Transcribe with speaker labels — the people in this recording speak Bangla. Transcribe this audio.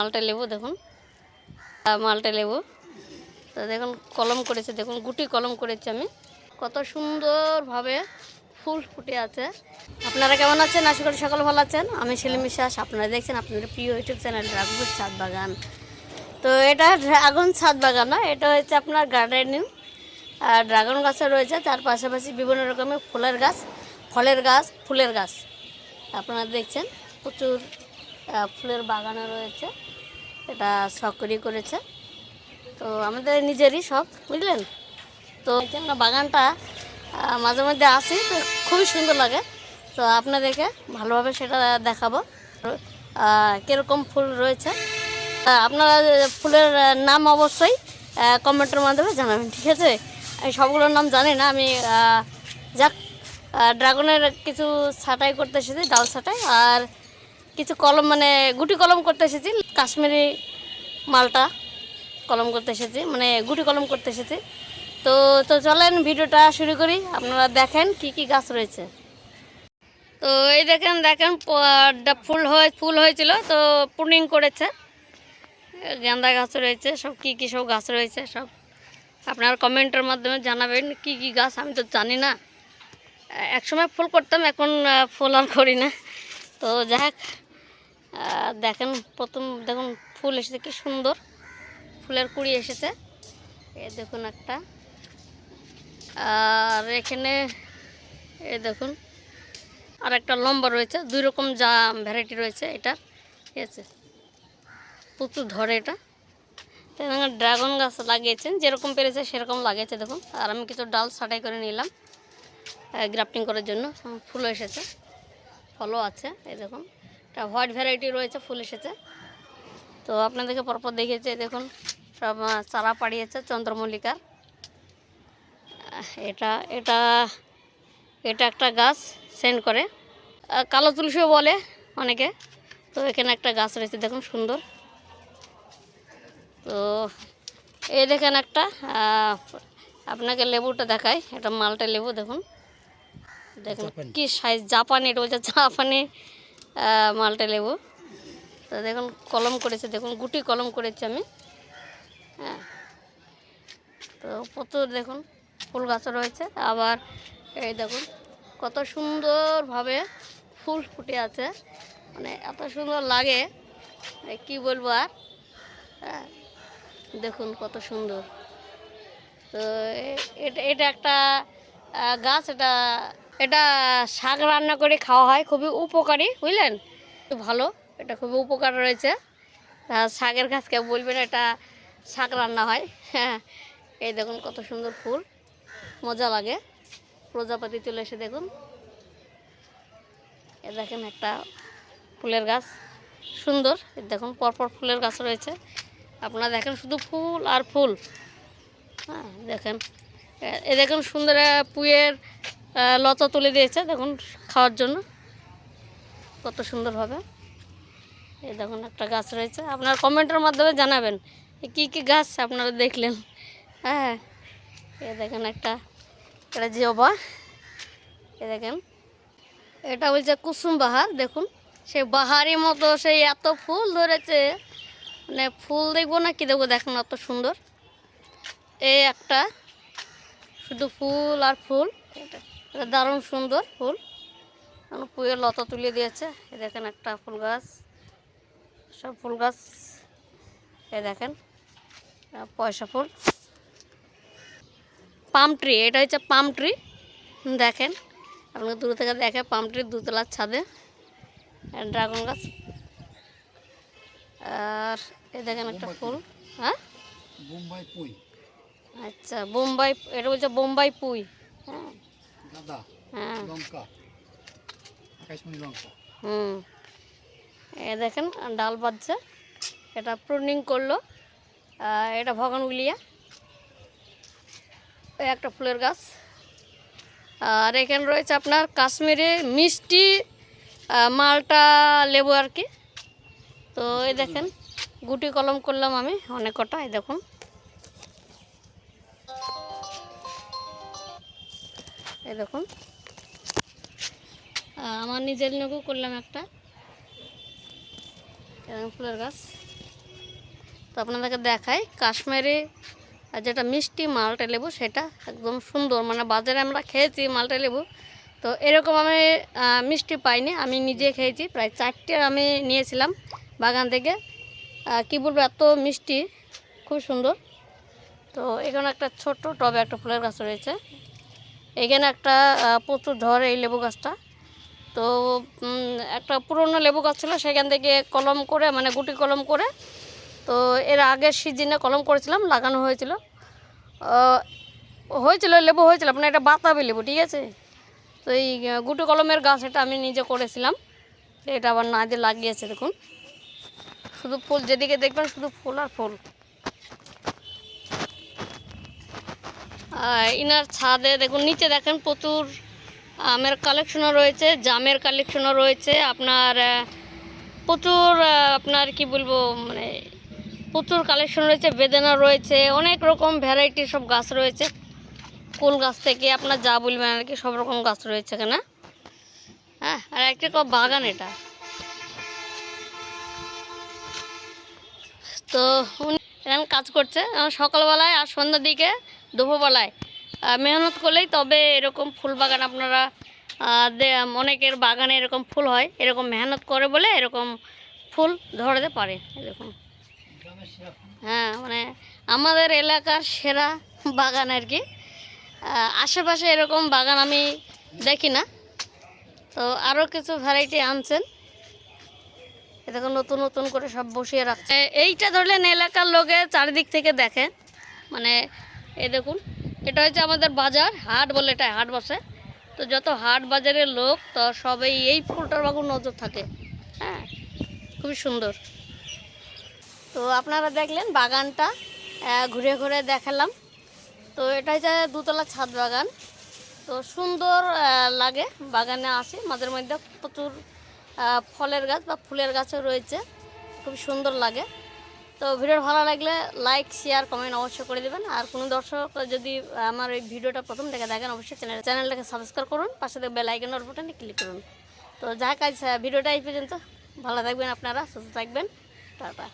Speaker 1: মালটা লেবু দেখুন। মালটা লেবু। তো দেখুন, কলম করেছে, দেখুন, গুটি কলম করেছি আমি। কত সুন্দরভাবে ফুল ফুটে আছে। আপনারা কেমন আছেন? আশা করি সকল ভালো আছেন। আমি সেলিম বিশ্বাস, আপনারা দেখছেন আপনাদের প্রিয় ইউটিউব চ্যানেল ড্রাগন ছাদ বাগান। তো এটা ড্রাগন ছাদ বাগান না, এটা হচ্ছে আপনার গার্ডেনিং। আর ড্রাগন গাছও রয়েছে, তার পাশাপাশি বিভিন্ন রকমের ফুলের গাছ, ফলের গাছ, ফুলের গাছ। আপনারা দেখছেন, প্রচুর ফুলের বাগানও রয়েছে। এটা সকরি করেছে। তো আমাদের নিজেরই শখ, বুঝলেন? তো এই যে আমরা বাগানটা মাঝে মধ্যে আসি, তো খুবই সুন্দর লাগে। তো আপনাদেরকে ভালোভাবে সেটা দেখাবো। কীরকম ফুল রয়েছে। আপনারা ফুলের নাম অবশ্যই কমেন্টের মাধ্যমে জানাবেন, ঠিক আছে? আমি সবগুলোর নাম জানি না, আমি যাক ড্রাগনের কিছু ছাটাই করতে এসেছি, ডাল ছাটাই, আর কিছু কলম মানে গুটি কলম করতে এসেছি, কাশ্মীরি মালটা কলম করতে এসেছি মানে গুটি কলম করতে এসেছি। তো তো চলেন ভিডিওটা শুরু করি, আপনারা দেখেন কি কি গাছ রয়েছে। তো এই দেখেন দেখেন ফুল হয়ে, ফুল হয়েছিল, তো পুর্নিং করেছে। গেন্দা গাছ রয়েছে, সব কি কি সব গাছ রয়েছে, সব আপনার কমেন্টের মাধ্যমে জানাবেন কি কি গাছ, আমি তো জানি না। একসময় ফুল করতাম, এখন ফুল আর করি না। তো যাক দেখেন প্রথম দেখুন ফুল এসেছে, কি সুন্দর। ফুলের কুড়ি এসেছে। এ দেখুন একটা। আর এখানে এ দেখুন, আর একটা লম্বা রয়েছে, দুই রকম যা ভ্যারাইটি রয়েছে এটা ঠিক আছে? প্রচুর ধরে এটা। ড্রাগন গাছ লাগিয়েছেন, যেরকম পেরেছে সেরকম লাগিয়েছে, দেখুন। আর আমি কিছু ডাল ছাটাই করে নিলাম গ্রাফটিং করার জন্য। ফুল এসেছে। ফলও আছে, এই দেখুন। একটা হোয়াইট ভ্যারাইটি রয়েছে, ফুল এসেছে। তো আপনাদেরকে পরপর দেখিয়েছে, এই দেখুন, সব চারা পাড়িয়েছে চন্দ্রমল্লিকার। এটা এটা এটা একটা গাছ সেন্ড করে। কালো তুলসীও বলে অনেকে। তো এখানে একটা গাছ রয়েছে, দেখুন, সুন্দর। তো এই দেখেন একটা আপনাকে লেবুটা দেখায় এটা মালটা লেবু, দেখুন। দেখুন কি সাইজ জাপানি এটা বলছে জাপানি মালটা লেবু। তো দেখুন কলম করেছে দেখুন গুটি কলম করেছি আমি। হ্যাঁ। তো প্রচুর দেখুন ফুল গাছ রয়েছে। আবার এই দেখুন কত সুন্দরভাবে ফুল ফুটে আছে। মানে এত সুন্দর লাগে কি বলব আর? হ্যাঁ দেখুন কত সুন্দর। তো এটা এটা একটা গাছ এটা এটা শাক রান্না করে খাওয়া হয়, খুবই উপকারী, বুঝলেন? ভালো, এটা খুবই উপকার রয়েছে। শাকের গাছ কেউ বলবেন এটা শাক রান্না হয়। হ্যাঁ এই দেখুন কত সুন্দর ফুল, মজা লাগে। প্রজাপতি চলে এসে দেখুন। এ দেখেন একটা ফুলের গাছ, সুন্দর। দেখুন পরপর ফুলের গাছ রয়েছে। আপনারা দেখেন শুধু ফুল আর ফুল। হ্যাঁ দেখেন। এ- দেখুন সুন্দর পুয়ের লতা তুলে দিয়েছে, দেখুন, খাওয়ার জন্য। কত সুন্দরভাবে এই দেখুন, একটা গাছ রয়েছে। আপনার কমেন্টের মাধ্যমে জানাবেন কী কী গাছ আপনারা দেখলেন। হ্যাঁ এ দেখেন একটা, এটা জিওবা। এ দেখেন, এটা বলছে কুসুম বাহার, দেখুন। সেই বাহারি মতো সেই এত ফুল ধরেছে। মানে ফুল দেখব না কি দেখব, দেখুন অত সুন্দর। এই একটা, শুধু ফুল আর ফুল। এটা এটা দারুণ সুন্দর ফুল। পুয়ের লতা তুলে দিয়েছে। এ দেখেন একটা ফুল গাছ। সব ফুল গাছ। এ দেখেন পয়সা ফুল। পাম ট্রি এটা হচ্ছে পাম ট্রি। দেখেন আপনাকে দূর থেকে দেখে পাম ট্রি দুতলার ছাদে। ড্রাগন গাছ। আর এ দেখেন একটা ফুল। হ্যাঁ?
Speaker 2: বোম্বাই পুই।
Speaker 1: আচ্ছা বোম্বাই এটা বলছে বোম্বাই পুই। হ্যাঁ। হুম। এ দেখেন ডাল বাজছে। এটা প্রুনিং করল। এটা ভগনগুলিয়া এই একটা ফুলের গাছ। আর এখানে রয়েছে আপনার কাশ্মীরে মিষ্টি মালটা লেবু আর কি। তো এই দেখেন গুটি কলম করলাম আমি অনেক কটা এই দেখুন। দেখুন আমার নিজের লোকও করলাম একটা। এরকম ফুলের গাছ। তো আপনাদেরকে দেখাই, কাশ্মীরি যেটা মিষ্টি মালটা লেবু, সেটা একদম সুন্দর। মানে বাজারে আমরা খেয়েছি মালটা লেবু। তো এরকম আমি মিষ্টি পাইনি, আমি নিজে খেয়েছি। প্রায় চারটে আমি নিয়েছিলাম বাগান থেকে। কী বলব, এত মিষ্টি, খুব সুন্দর। তো এখানে একটা ছোট্ট টবে একটা ফুলের গাছ রয়েছে। এখানে একটা প্রচুর ধরে এই লেবু গাছটা। তো একটা পুরনো লেবু গাছ ছিল, সেখান থেকে কলম করে মানে গুটি কলম করে, তো এর আগের সিজনে কলম করেছিলাম, লাগানো হয়েছিল। হয়েছিল, লেবু হয়েছিল আপনার এটা বাতাবি লেবু, ঠিক আছে? তো এই গুটি কলমের গাছ এটা আমি নিজে করেছিলাম। এটা আবার না দিয়ে লাগিয়েছে, দেখুন। শুধু ফুল, যেদিকে দেখবেন শুধু ফুল আর ফুল। ইনার ছাদে দেখুন, নিচে দেখেন প্রচুর আমের কালেকশনও রয়েছে, জামের কালেকশনও রয়েছে। আপনার প্রচুর আপনার কি বলব মানে প্রচুর কালেকশন রয়েছে, বেদানা রয়েছে, অনেক রকম ভ্যারাইটির সব গাছ রয়েছে। কুল গাছ থেকে আপনার যা বলবেন আর কি, সব রকম গাছ রয়েছে এখানে। হ্যাঁ আর একটা বাগান এটা। তো উনি এখানে কাজ করছে, সকালবেলায় আর সন্ধ্যার দিকে দুপুরবেলায়। মেহনত করলেই তবে এরকম ফুল বাগান আপনারা অনেকের বাগানে এরকম ফুল হয়, এরকম মেহনত করে বলে এরকম ফুল ধরতে পারে, এরকম। হ্যাঁ মানে আমাদের এলাকার সেরা বাগান আর কি। আশেপাশে এরকম বাগান আমি দেখি না। তো আরও কিছু ভ্যারাইটি আনছেন। এ দেখুন, নতুন নতুন করে সব বসিয়ে রাখছে। এইটা ধরলেন এলাকার লোকে চারিদিক থেকে দেখে। মানে এই দেখুন, এটা হচ্ছে আমাদের বাজার, হাট বলে এটা হাট বসে। তো যত হাট বাজারের লোক, তো সবাই এই ফুলটার বাবু নজর থাকে। হ্যাঁ খুবই সুন্দর। তো আপনারা দেখলেন বাগানটা ঘুরে ঘুরে দেখালাম। তো এটা হচ্ছে দুতলা ছাদ বাগান। তো সুন্দর লাগে বাগানে আসে। মাঝে মধ্যে প্রচুর ফলের গাছ বা ফুলের গাছও রয়েছে। খুব সুন্দর লাগে। তো ভিডিও ভালো লাগলে লাইক শেয়ার কমেন্ট অবশ্যই করে দেবেন। আর কোনো দর্শক যদি আমার এই ভিডিওটা প্রথম দেখে দেখেন, অবশ্যই চ্যানেল চ্যানেলটাকে সাবস্ক্রাইব করুন, পাশে বেল আইকনের বাটনে ক্লিক করুন। তো যা কাজ ভিডিওটা এই পর্যন্ত। ভালো থাকবেন আপনারা, সুস্থ থাকবেন। টাটা।